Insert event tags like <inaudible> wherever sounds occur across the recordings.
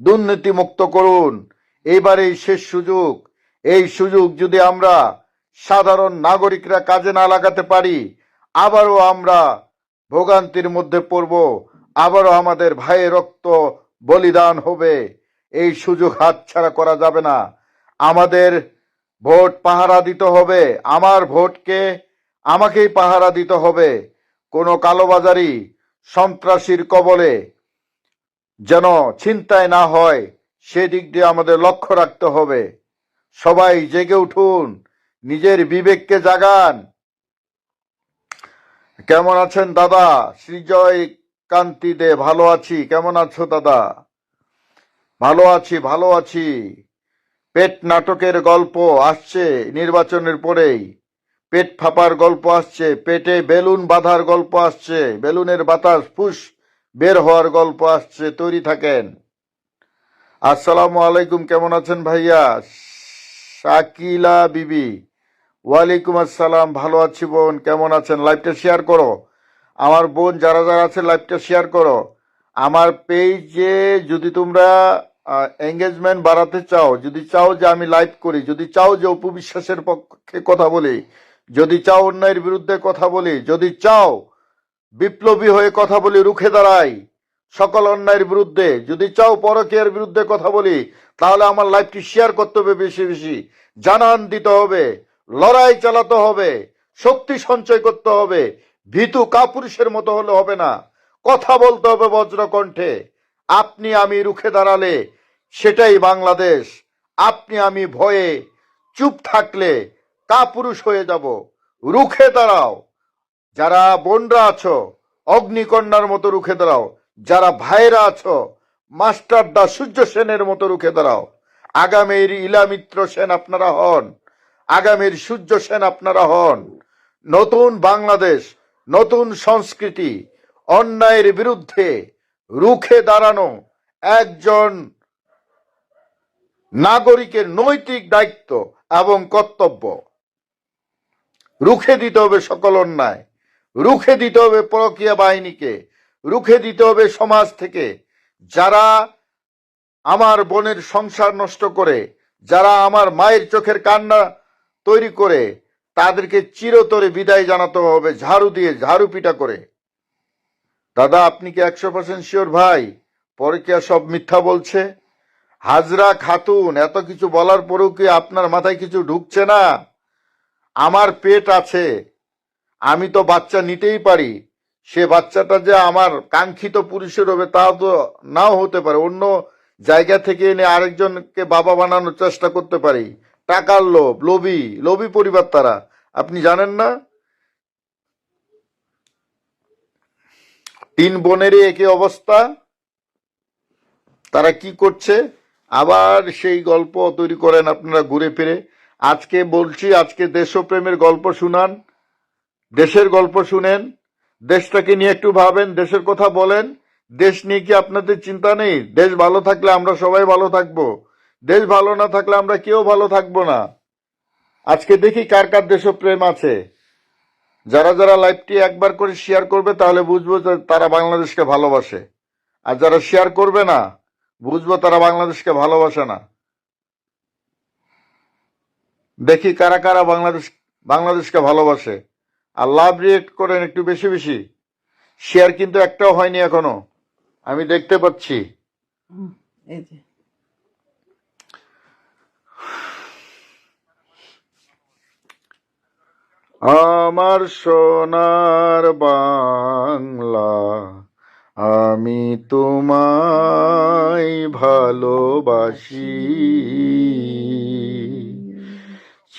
দুর্নীতি মুক্ত করুন এইবারেই শেষ সুযোগ। এই সুযোগ যদি আমরা সাধারণ নাগরিকরা কাজে না লাগাতে পারি, আবারও আমরা ভোগান্তির মধ্যে পড়ব, আবারও আমাদের ভাইয়ের রক্ত বলিদান হবে। এই সুযোগ হাতছাড়া করা যাবে না। আমাদের ভোট পাহারা দিতে হবে। আমার ভোটকে আমাকেই পাহারা দিতে হবে। কোনো কালোবাজারি সন্ত্রাসীর কবলে যেন ছিনতাই না হয়, সেদিক দিয়ে আমাদের লক্ষ্য রাখতে হবে। সবাই জেগে উঠুন, নিজের বিবেককে জাগান। কেমন আছেন দাদা? শ্রীজয় কান্তি দে, ভালো আছি। কেমন আছো দাদা? ভালো আছি ভালো আছি। পেট নাটকের গল্প আসছে নির্বাচনের পরেই। পেট ফাঁপার গল্প আসছে, পেটে বেলুন বাঁধার গল্প আসছে, বেলুনের বাতাস ফুস বের হওয়ার গল্প আসছে, তৈরি থাকেন। আসসালামু আলাইকুম, কেমন আছেন ভাইয়া? শাকিলা বিবি, ওয়ালাইকুম আসসালাম, ভালো আছি বোন, কেমন আছেন? লাইভটা শেয়ার করো। আমার বোন, যারা যারা আছে, লাইভটা শেয়ার করো। আমার পেজে যদি তোমরা এঙ্গেজমেন্ট বাড়াতে চাও, যদি চাও যে আমি লাইভ করি, যদি চাও যে উপবিশ্বাসের পক্ষে কথা বলি, যদি চাও অন্যায়ের বিরুদ্ধে কথা বলি, যদি চাও বিপ্লবী হয়ে কথা বলি, রুখে দাঁড়াই। সকল অন্যায়ের বিরুদ্ধে, যদি চাও পরকীয়ার বিরুদ্ধে কথা বলি, তাহলে আমার লাইফটি শেয়ার করতে হবে বেশি বেশি। জানান দিতে হবে, লড়াই চালাতে হবে, শক্তি সঞ্চয় করতে হবে, ভীতু কাপুরুষের মতো হলে হবে না। কথা বলতে হবে বজ্র কণ্ঠে আপনি আমি রুখে দাঁড়ালে সেটাই বাংলাদেশ। আপনি আমি ভয়ে চুপ থাকলে কাপুরুষ হয়ে যাব। রুখে দাঁড়াও। যারা বোনরা আছো, অগ্নিকন্যার মতো রুখে দাঁড়াও। যারা ভাইরা আছো মাস্টার দা সূর্য সেনের মতো রুখে দাঁড়াও। আগামীর ইলামিত্র সেন আপনারা হন। আগামীর সূর্য সেন আপনারা হন। নতুন বাংলাদেশ, নতুন সংস্কৃতি, অন্যায়ের বিরুদ্ধে রুখে দাঁড়ানো একজন নাগরিকের নৈতিক দায়িত্ব এবং কর্তব্য। রুখে দিতে হবে সকল অন্যায়। রুখে দিতে হবে পরকীয়া বাহিনীকে, রুখে দিতে হবে সমাজ থেকে। যারা আমার বোনের সংসার নষ্ট করে, যারা আমার মায়ের চোখের কান্না তৈরি করে, তাদেরকে চিরতরে বিদায় জানাতে হবে, ঝাড়ু দিয়ে ঝাড়ু পিটা করে। দাদা, আপনি কি একশো পার্সেন্ট শিওর ভাই? পরকিয়া সব মিথ্যা বলছে। হাজরা খাতুন, এত কিছু বলার পরেও কি আপনার মাথায় কিছু ঢুকছে না? আমার পেট আছে। আমি তো বাচ্চা নিতেই পারি। সে বাচ্চাটা যে আমার কাঙ্ক্ষিত পুরুষের হবে, তাও তো নাও হতে পারে। অন্য জায়গা থেকে এনে আরেকজনকে বাবা বানানোর চেষ্টা করতে পারি। টাকার লোভ, লোভী লোভী পরিবার তারা। আপনি জানেন না? তিন বোনেরই একই অবস্থা। তারা কি করছে? আবার সেই গল্প তৈরি করেন আপনারা ঘুরে ফিরে। আজকে বলছি, আজকে দেশপ্রেমের গল্প শুনান। দেশের গল্প শুনেন, দেশটাকে নিয়ে একটু ভাবেন, দেশের কথা বলেন, দেশ নিয়ে কি আপনাদের চিন্তা নেই? দেশ ভালো থাকলে আমরা সবাই ভালো থাকব। দেশ ভালো না থাকলে আমরা কেউ ভালো থাকব না। আজকে দেখি কার কার দেশপ্রেম আছে। যারা যারা লাইভটি একবার করে শেয়ার করবে, তাহলে বুঝব যে তারা বাংলাদেশকে ভালোবাসে। আর যারা শেয়ার করবে না, বুঝব তারা বাংলাদেশকে ভালোবাসে না। দেখি কারা কারা বাংলাদেশ, বাংলাদেশকে ভালোবাসে। আর লাভ রিয়েক্ট করেন একটু বেশি বেশি। শেয়ার কিন্তু একটাও হয়নি এখনও। আমি দেখতে পাচ্ছি। আমার সোনার বাংলা আমি তোমায় ভালোবাসি।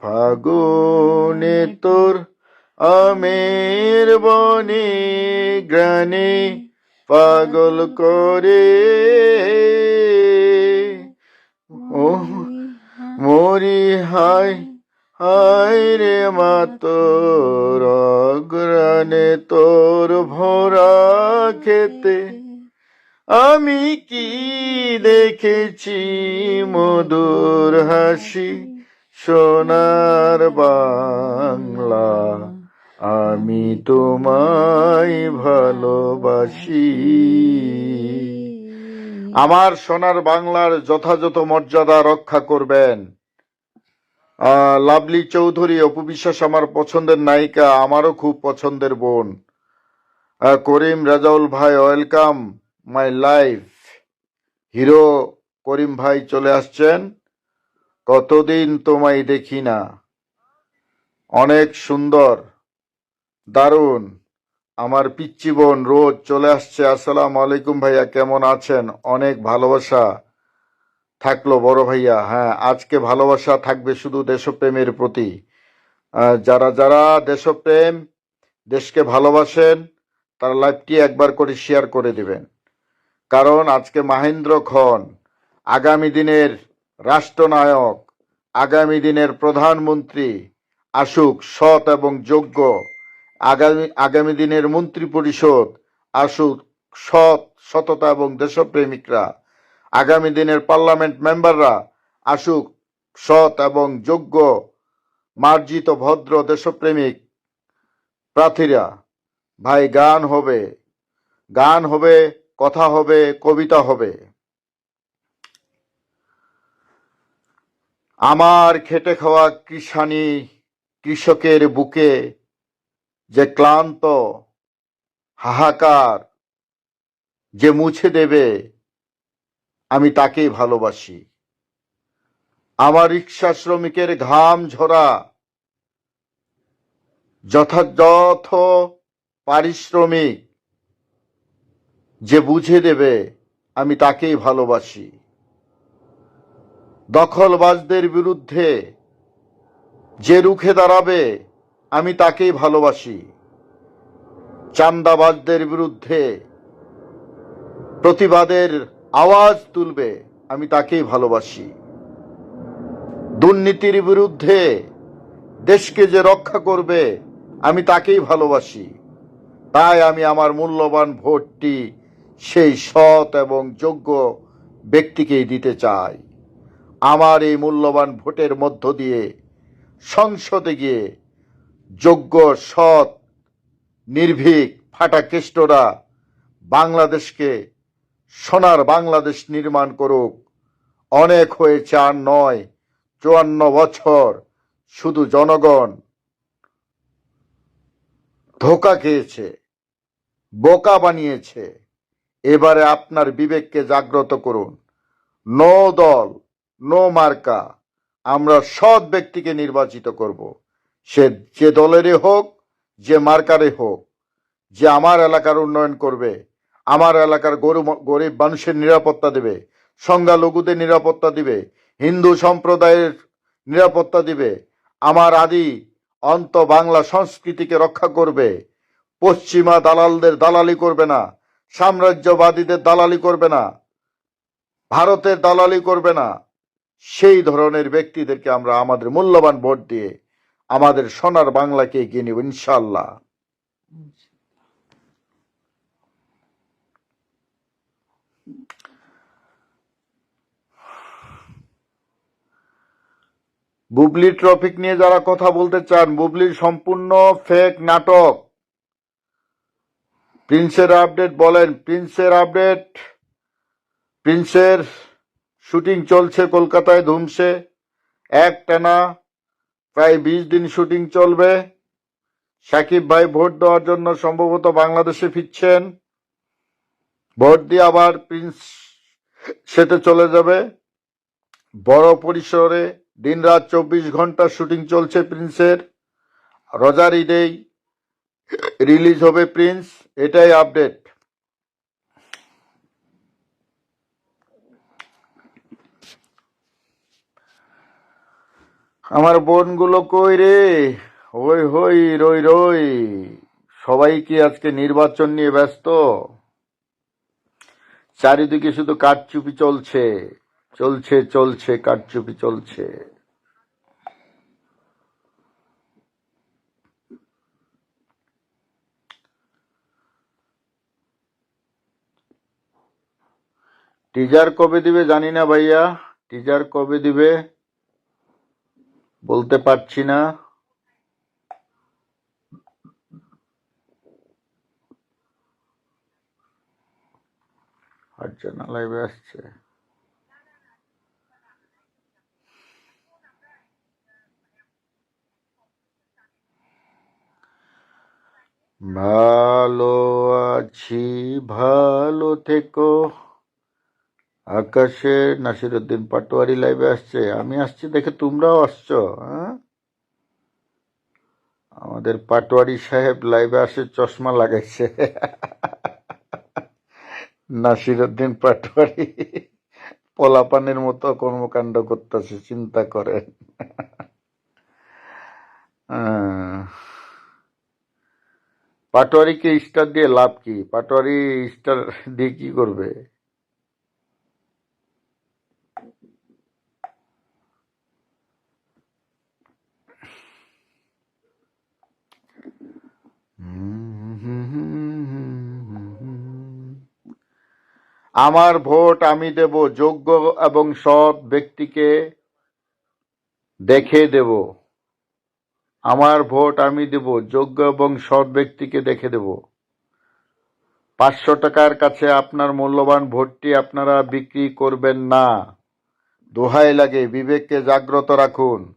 ফাগুনে তোর আমের বনে গ্রানে পাগল করে। ও মরি হাই হাই রে মা, তোর অগ্রানে তোর ভরা খেতে আমি কি দেখেছি মধুর হাসি? সোনার বাংলা, আমি তোমায় ভালোবাসি। আমার সোনার বাংলার যথাযথ মর্যাদা রক্ষা করবেন। লাভলি চৌধুরী অপু বিশ্বাস আমার পছন্দের নায়িকা, আমারও খুব পছন্দের বোন। করিম রাজাউল ভাই, welcome my life. Hero Karim ভাই চলে আসছেন। কতদিন তোমায় দেখি না। অনেক সুন্দর, দারুণ। আমার পিচ্চি বোন রোজ চলে আসছে। আসসালামু আলাইকুম ভাইয়া, কেমন আছেন? অনেক ভালোবাসা থাকল বড় ভাইয়া। হ্যাঁ আজকে ভালোবাসা থাকবে শুধু দেশপ্রেমের প্রতি। যারা যারা দেশপ্রেম, দেশকে ভালোবাসেন, তার লাইভটি একবার করে শেয়ার করে দিবেন। কারণ আজকে মাহেন্দ্র খন আগামী দিনের রাষ্ট্রনায়ক, আগামী দিনের প্রধানমন্ত্রী আসুক সৎ এবং যোগ্য, আগামী আগামী দিনের মন্ত্রী পরিষদ আসুক সৎ, সততা এবং দেশপ্রেমিকরা, আগামী দিনের পার্লামেন্ট মেম্বাররা আসুক সৎ এবং যোগ্য, মার্জিত, ভদ্র, দেশপ্রেমিক প্রার্থীরা। ভাই, গান হবে গান হবে, কথা হবে, কবিতা হবে। আমার খেটে খাওয়া কৃষানি কৃষকের বুকে যে ক্লান্ত, হাহাকার, যে মুছে দেবে, আমি তাকেই ভালোবাসি। আমার রিক্সা শ্রমিকের ঘাম ঝরা, যথাযথ পারিশ্রমিক যে বুঝে দেবে, আমি তাকেই ভালোবাসি। দখলবাজদের বিরুদ্ধে যে রুখে দাঁড়াবে, আমি তাকেই ভালোবাসি। চান্দাবাজদের বিরুদ্ধে প্রতিবাদের আওয়াজ তুলবে, আমি তাকেই ভালোবাসি। দুর্নীতির বিরুদ্ধে দেশকে যে রক্ষা করবে, আমি তাকেই ভালোবাসি। তাই আমি আমার মূল্যবান ভোটটি সেই সৎ এবং যোগ্য ব্যক্তিকেই দিতে চাই। আমার এই মূল্যবান ভোটের মধ্য দিয়ে সংসদে গিয়ে যোগ্য, সৎ, নির্ভীক ফাটা কেষ্টরা বাংলাদেশকে সোনার বাংলাদেশ নির্মাণ করুক। অনেক হয়েছে আর নয়, চুয়ান্ন বছর শুধু জনগণ ধোকা খেয়েছে, বোকা বানিয়েছে। এবারে আপনার বিবেককে জাগ্রত করুন। নো দল নো মার্কা, আমরা সৎ ব্যক্তিকে নির্বাচিত করব। সে, যে দলেরই হোক, যে মার্কারে হোক, যে আমার এলাকার উন্নয়ন করবে, আমার এলাকার গরু, গরিব মানুষের নিরাপত্তা দেবে, সংখ্যালঘুদের নিরাপত্তা দিবে, হিন্দু সম্প্রদায়ের নিরাপত্তা দিবে, আমার আদি অন্ত বাংলা সংস্কৃতিকে রক্ষা করবে, পশ্চিমা দালালদের দালালি করবে না, সাম্রাজ্যবাদীদের দালালি করবে না, ভারতের দালালি করবে না সেই ধরনের ব্যক্তিদেরকে আমরা আমাদের মূল্যবান ভোট দিয়ে আমাদের সোনার বাংলাকে এগিয়ে নেব ইনশাল্লাহ বুবলি ট্রফিক নিয়ে যারা কথা বলতে চান, বুবলির সম্পূর্ণ ফেক নাটক। প্রিন্সের আপডেট বলেন, প্রিন্সের আপডেট, প্রিন্সের শুটিং চলছে কলকাতায় ধুমসে। এক টানা প্রায় বিশ দিন শুটিং চলবে। সাকিব ভাই ভোট দেওয়ার জন্য সম্ভবত বাংলাদেশে ফিরছেন। ভোট দিয়ে আবার প্রিন্স সেতে চলে যাবে। বড় পরিসরে দিনরাত চব্বিশ ঘণ্টা শুটিং চলছে প্রিন্সের। রজার ঈদেই রিলিজ হবে প্রিন্স, এটাই আপডেট। আমার বোনগুলো কই রে? হই হই, রই রই। সবাই কি আজকে নির্বাচন নিয়ে ব্যস্ত? চারিদিকে শুধু কারচুপি চলছে চলছে চলছে কারচুপি চলছে। টিজার কবে দিবে জানি না ভাইয়া। টিজার কবে দিবে? বলতে পারছি না। আসছে। ভালো আছি ভালো থেকো। আকাশে নাসিরুদ্দিন পাটোয়ারি লাইভে আসছে। আমি আসছি দেখে তোমরাও আসছো হ্যাঁ? আমাদের পাটোয়ারি সাহেব লাইভে আসে, চশমা লাগাইছে। <laughs> নাসিরুদ্দিন পাটোয়ারি পলাপানের মতো কর্মকাণ্ড করতেছে, চিন্তা করেন। <laughs> পাটোয়ারিকে স্টার দিয়ে লাভ কি? পাটোয়ারি স্টার দিয়ে কি করবে? আমার ভোট আমি দেব যোগ্য এবং সৎ ব্যক্তিকে দেখে দেব। আমার ভোট আমি দেব যোগ্য এবং সৎ ব্যক্তিকে দেখে দেব। পাঁচশো টাকার কাছে আপনার মূল্যবান ভোটটি আপনারা বিক্রি করবেন না। দোহাই লাগে, বিবেককে জাগ্রত রাখুন।